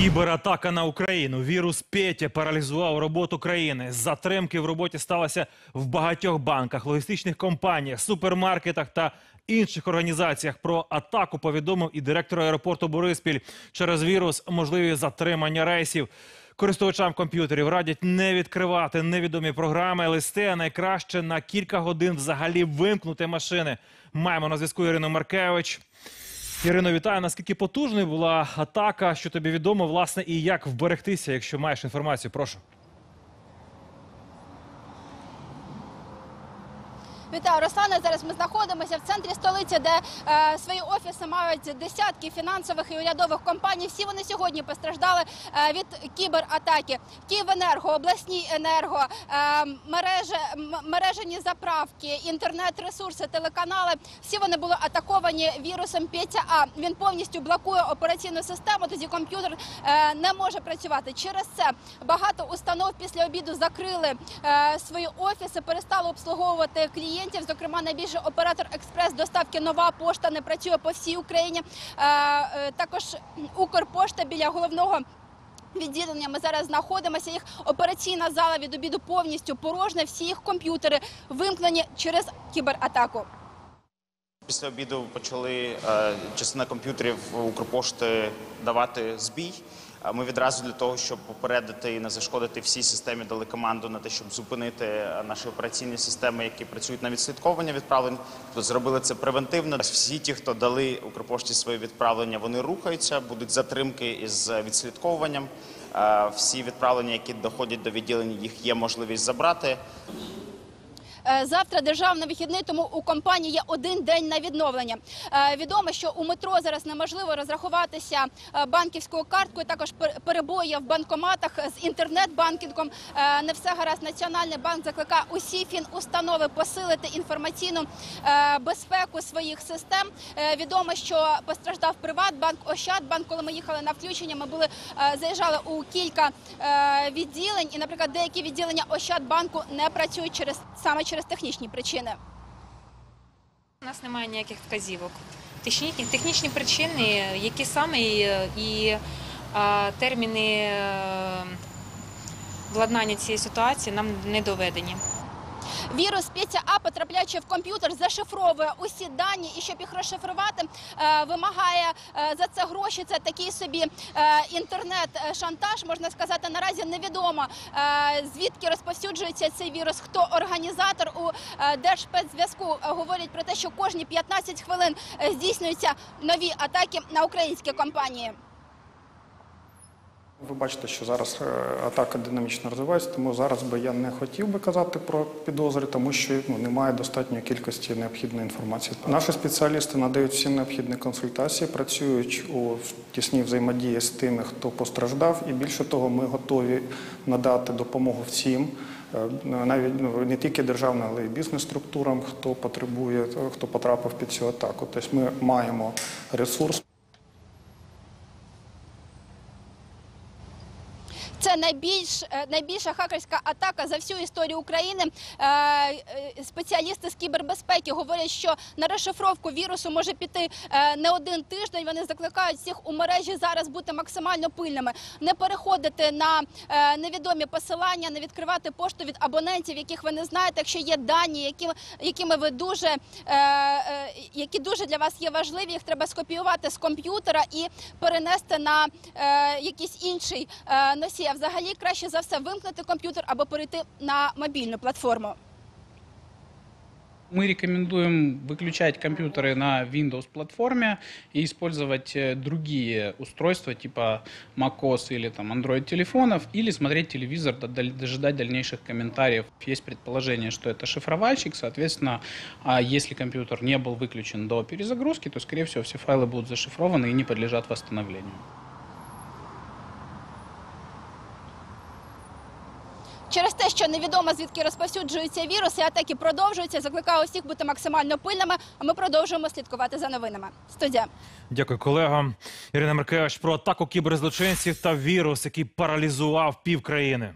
Кібератака на Україну. Вірус Петя паралізував роботу країни. Затримки в роботі сталося в багатьох банках, логістичних компаніях, супермаркетах та інших організаціях. Про атаку повідомив і директор аеропорту Бориспіль. Через вірус можливі затримання рейсів. Користувачам комп'ютерів радять не відкривати невідомі програми, листи, а найкраще на кілька годин взагалі вимкнути машини. Маємо на зв'язку Ірину Маркевич. Ірино, вітаю. Наскільки потужною була атака? Що тобі відомо, власне, і як вберегтися, якщо маєш інформацію? Прошу. Вітаю, Руслане. Зараз ми знаходимося в центрі столиці, де е, свої офіси мають десятки фінансових і урядових компаній. Всі вони сьогодні постраждали е, від кібератаки. Київенерго, обласні енерго, е, мережі, мережені заправки, інтернет-ресурси, телеканали. Всі вони були атаковані вірусом 5А. Він повністю блокує операційну систему. Тоді комп'ютер е, не може працювати. Через це багато установ після обіду закрили е, свої офіси, перестали обслуговувати клієнтів. Зокрема, найбільший оператор експрес доставки нова пошта не працює по всій Україні. Е, е, також Укрпошта біля головного. Відділення ми зараз знаходимося. Їх операційна зала від обіду повністю порожня. Всі їх комп'ютери вимкнені через кібератаку. Після обіду почали е, частина комп'ютерів Укрпошти давати збій. Ми відразу для того, щоб попередити і не зашкодити всій системі, дали команду на те, щоб зупинити е, наші операційні системи, які працюють на відслідковування відправлень. Тобто зробили це превентивно. Всі ті, хто дали Укрпошті свої відправлення, вони рухаються, будуть затримки із відслідковуванням. Е, Всі відправлення, які доходять до відділень, їх є можливість забрати. Е, Завтра державний вихідний, тому у компанії є один день на відновлення. Е, Відомо, що у метро зараз неможливо розрахуватися е, банківською карткою. Також перебої в банкоматах з інтернет-банкінгом. Не все гаразд. Національний банк закликає усі фінустанови посилити інформаційну безпеку своїх систем. Відомо, що постраждав Приватбанк, Ощадбанк. Коли ми їхали на включення, ми були заїжджали у кілька відділень, і, наприклад, деякі відділення Ощадбанку не працюють через саме через технічні причини. У нас немає ніяких вказівок. Технічні, технічні причини, які саме і, а, терміни е, владнання цієї ситуації нам не доведені. Вірус 5А, потрапляючи в комп'ютер, зашифровує усі дані, і щоб їх розшифрувати, е, вимагає е, за це гроші. Це такий собі е, інтернет-шантаж. Можна сказати, наразі невідомо звідки розповсюджується цей вірус, хто організатор у Держспецзв'язку говорять про те, що кожні 15 хвилин здійснюються нові атаки на українські компанії. Ви бачите, що зараз е, атака динамічно розвивається, тому зараз би я не хотів би казати про підозри, тому що ну, немає достатньої кількості необхідної інформації. Наші спеціалісти надають всі необхідні консультації, працюють у тісній взаємодії з тими, хто постраждав, і більше того, ми готові надати допомогу всім. е, Навіть ну, не тільки державним, але й бізнес-структурам, хто потребує, хто потрапив під цю атаку. Тобто ми маємо ресурс. Це найбільш е, найбільша хакерська атака за всю історію України. Е, е, Спеціалісти з кібербезпеки говорять, що на розшифровку вірусу може піти не один тиждень. Вони закликають всіх у мережі зараз бути максимально пильними, не переходити на невідомі посилання, не відкривати пошту від абонентів, яких ви не знаєте. Якщо є дані, які, якими ви дуже які дуже для вас є важливі, їх треба скопіювати з комп'ютера і перенести на якийсь інший носій. А взагалі краще за все вимкнути комп'ютер або перейти на мобільну платформу. Мы рекомендуем выключать компьютеры на Windows-платформе и использовать другие устройства типа macOS или там Android-телефонов, или смотреть телевизор, дожидать дальнейших комментариев. Есть предположение, что это шифровальщик, соответственно, а если компьютер не был выключен до перезагрузки, то, скорее всего, все файлы будут зашифрованы и не подлежат восстановлению. Через те, що невідомо звідки розповсюджуються віруси, атаки продовжуються. Закликаю усіх бути максимально пильними. А ми продовжуємо слідкувати за новинами. Студія. Дякую, колега. Ірина Маркевич про атаку кіберзлочинців та вірус, який паралізував пів країни.